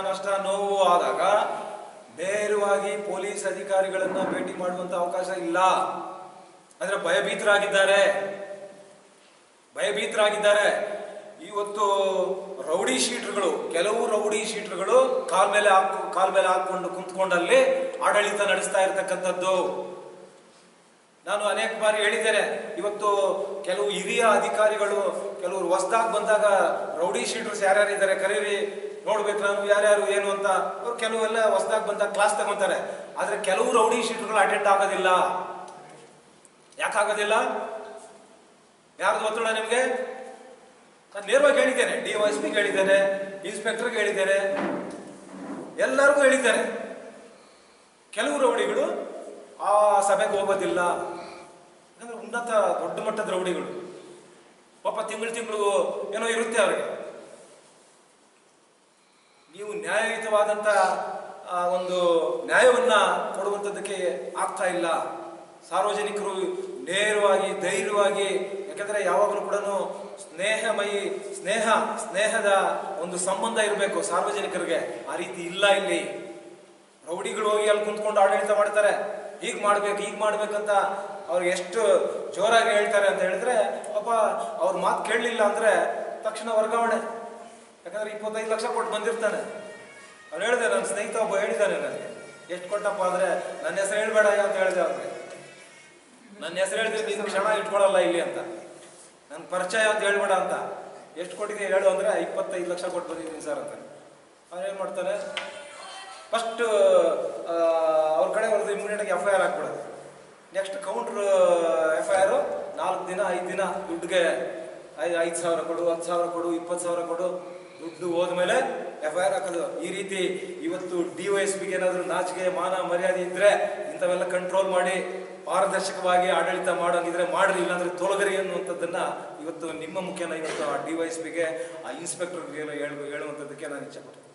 ನಷ್ಟ ನೋವು ಆದಾಗ ನೇರವಾಗಿ ಪೊಲೀಸ್ ಅಧಿಕಾರಿಗಳನ್ನ ಭೇಟಿ ಮಾಡುವಂತ ಅವಕಾಶ ಇಲ್ಲ. ಅಂದ್ರೆ ಭಯಭೀತರಾಗಿದ್ದಾರೆ. ಭಯಭೀತರಾಗಿದ್ದಾರೆ. ಇವತ್ತು ರೌಡಿ ಶೀಟರ್ಗಳು, ಕೆಲವು ರೌಡಿ ಶೀಟರ್ಗಳು ಕಾಲ್ ಮೇಲೆ ಹಾಕು, ಕಾಲ್ ಮೇಲೆ ಹಾಕೊಂಡು ಕುಂತ್ಕೊಂಡಲ್ಲಿ ಆಡಳಿತ ನಡೆಸ್ತಾ ಇರತಕ್ಕಂಥದ್ದು. ನಾನು ಅನೇಕ ಬಾರಿ ಹೇಳಿದ್ದೇನೆ, ಇವತ್ತು ಕೆಲವು ಹಿರಿಯ ಅಧಿಕಾರಿಗಳು, ಕೆಲವರು ಹೊಸದಾಗಿ ಬಂದಾಗ ರೌಡಿ ಶೀಟರ್ಸ್ ಯಾರ್ಯಾರಿದ್ದಾರೆ ಕರೀರಿ ನೋಡ್ಬೇಕು ನಾನು ಯಾರ್ಯಾರು ಏನು ಅಂತ. ಅವ್ರು ಕೆಲವೆಲ್ಲ ಹೊಸದಾಗಿ ಬಂದಾಗ ಕ್ಲಾಸ್ ತಗೊಂತಾರೆ. ಆದ್ರೆ ಕೆಲವು ರೌಡಿ ಶೀಟ್ಗಳು ಅಟೆಂಡ್ ಆಗೋದಿಲ್ಲ. ಯಾಕಾಗೋದಿಲ್ಲ? ಯಾರ್ದು ಒತ್ತಡ ನಿಮ್ಗೆ? ನಾನು ನೇರವಾಗಿ ಹೇಳಿದ್ದೇನೆ. ಡಿ ಎಸ್ ಪಿಗೆ ಹೇಳಿದ್ದೇನೆ. ಇನ್ಸ್ಪೆಕ್ಟರ್ಗೆ ಹೇಳಿದ್ದೇನೆ. ಎಲ್ಲರಿಗೂ ಹೇಳಿದ್ದಾರೆ ಕೆಲವು ರೌಡಿಗಳು ಆ ಸಭೆಗೆ ಹೋಗೋದಿಲ್ಲ. ಯಾಕಂದ್ರೆ ಉನ್ನತ ದೊಡ್ಡ ಮಟ್ಟದ ರೌಡಿಗಳು. ಪಾಪ ತಿಂಗಳು ತಿಂಗಳು ಏನೋ ಇರುತ್ತೆ ಅವರಿಗೆ. ನೀವು ನ್ಯಾಯಯುತವಾದಂಥ ಒಂದು ನ್ಯಾಯವನ್ನ ಕೊಡುವಂಥದ್ದಕ್ಕೆ ಆಗ್ತಾ ಇಲ್ಲ. ಸಾರ್ವಜನಿಕರು ನೇರವಾಗಿ, ಧೈರ್ಯವಾಗಿ, ಯಾಕಂದರೆ ಯಾವಾಗಲೂ ಕೂಡ ಸ್ನೇಹಮಯಿ, ಸ್ನೇಹ, ಸ್ನೇಹದ ಒಂದು ಸಂಬಂಧ ಇರಬೇಕು ಸಾರ್ವಜನಿಕರಿಗೆ. ಆ ರೀತಿ ಇಲ್ಲ ಇಲ್ಲಿ. ರೌಡಿಗಳು ಹೋಗಿ ಅಲ್ಲಿ ಕುಂತ್ಕೊಂಡು ಆಡಳಿತ ಮಾಡ್ತಾರೆ. ಹೀಗೆ ಮಾಡ್ಬೇಕು, ಹೀಗೆ ಮಾಡ್ಬೇಕಂತ ಅವ್ರು ಎಷ್ಟು ಜೋರಾಗಿ ಹೇಳ್ತಾರೆ ಅಂತ ಹೇಳಿದ್ರೆ, ಪಾಪ ಅವ್ರ ಮಾತು ಕೇಳಲಿಲ್ಲ ಅಂದ್ರೆ ತಕ್ಷಣ ವರ್ಗಾವಣೆ. ಯಾಕಂದ್ರೆ ಇಪ್ಪತ್ತೈದು ಲಕ್ಷ ಕೊಟ್ಟು ಬಂದಿರ್ತಾನೆ. ಅವ್ನು ಹೇಳಿದೆ ನನ್ನ ಸ್ನೇಹಿತ ಒಬ್ಬ ಹೇಳಿದ್ದಾನೆ ನನಗೆ. ಎಷ್ಟು ಕೊಟ್ಟಪ್ಪ ಅಂದ್ರೆ ನನ್ನ ಹೆಸರು ಹೇಳ್ಬೇಡ ಅಂತ ಹೇಳಿದೆ ಅವ್ರಿಗೆ. ನನ್ನ ಹೆಸರು ಹೇಳಿದ್ರೆ ನೀನು ಕ್ಷಣ ಇಟ್ಕೊಳ್ಳಲ್ಲ ಇಲ್ಲಿ ಅಂತ. ನನ್ನ ಪರಿಚಯ ಅಂತ ಹೇಳ್ಬೇಡ ಅಂತ. ಎಷ್ಟು ಕೊಟ್ಟಿದೆ ಹೇಳು ಅಂದ್ರೆ ಇಪ್ಪತ್ತೈದು ಲಕ್ಷ ಕೊಟ್ಟು ಬಂದಿದ್ದೀನಿ ಸರ್ ಅಂತ. ಅವ್ರು ಏನು ಮಾಡ್ತಾರೆ ಫಸ್ಟ್ ಅವ್ರ ಕಡೆ ಅವ್ರದ್ದು ಇಮಿಡಿಯೇಟಾಗಿ F I R ಹಾಕ್ಬಿಡೋದು. Next counter F I R ನಾಲ್ಕು ದಿನ ಐದು ದಿನ ದುಡ್ಡಿಗೆ ಐದು ಐದು ಸಾವಿರ ಕೊಡು ಹತ್ತು ಸಾವಿರ ಕೊಡು ಇಪ್ಪತ್ತು ಸಾವಿರ ಕೊಡು. ದುಡ್ಡು ಹೋದ್ಮೇಲೆ ಎಫ್ ಐ ಆರ್ ಹಾಕೋದು. ಈ ರೀತಿ ಇವತ್ತು ಡಿ ವೈ ಎಸ್ ಪಿಗೆ ಏನಾದರೂ ನಾಚಿಕೆ, ಮಾನ, ಮರ್ಯಾದೆ ಇದ್ರೆ ಇಂಥವೆಲ್ಲ ಕಂಟ್ರೋಲ್ ಮಾಡಿ, ಪಾರದರ್ಶಕವಾಗಿ ಆಡಳಿತ ಮಾಡೋಂಗಿದ್ರೆ ಮಾಡ್ರಿ, ಇಲ್ಲಾಂದ್ರೆ ತೊಲಗರಿ ಅನ್ನುವಂಥದ್ದನ್ನ ಇವತ್ತು ನಿಮ್ಮ ಮುಖೇನ ಇವತ್ತು ಆ ಡಿ ವೈ ಎಸ್ ಪಿಗೆ ಆ ಇನ್ಸ್ಪೆಕ್ಟರ್ಗೆ ಹೇಳುವಂಥದ್ದಕ್ಕೆ ನಾನು ಇಚ್ಛೆ ಪಡ್ತೀನಿ.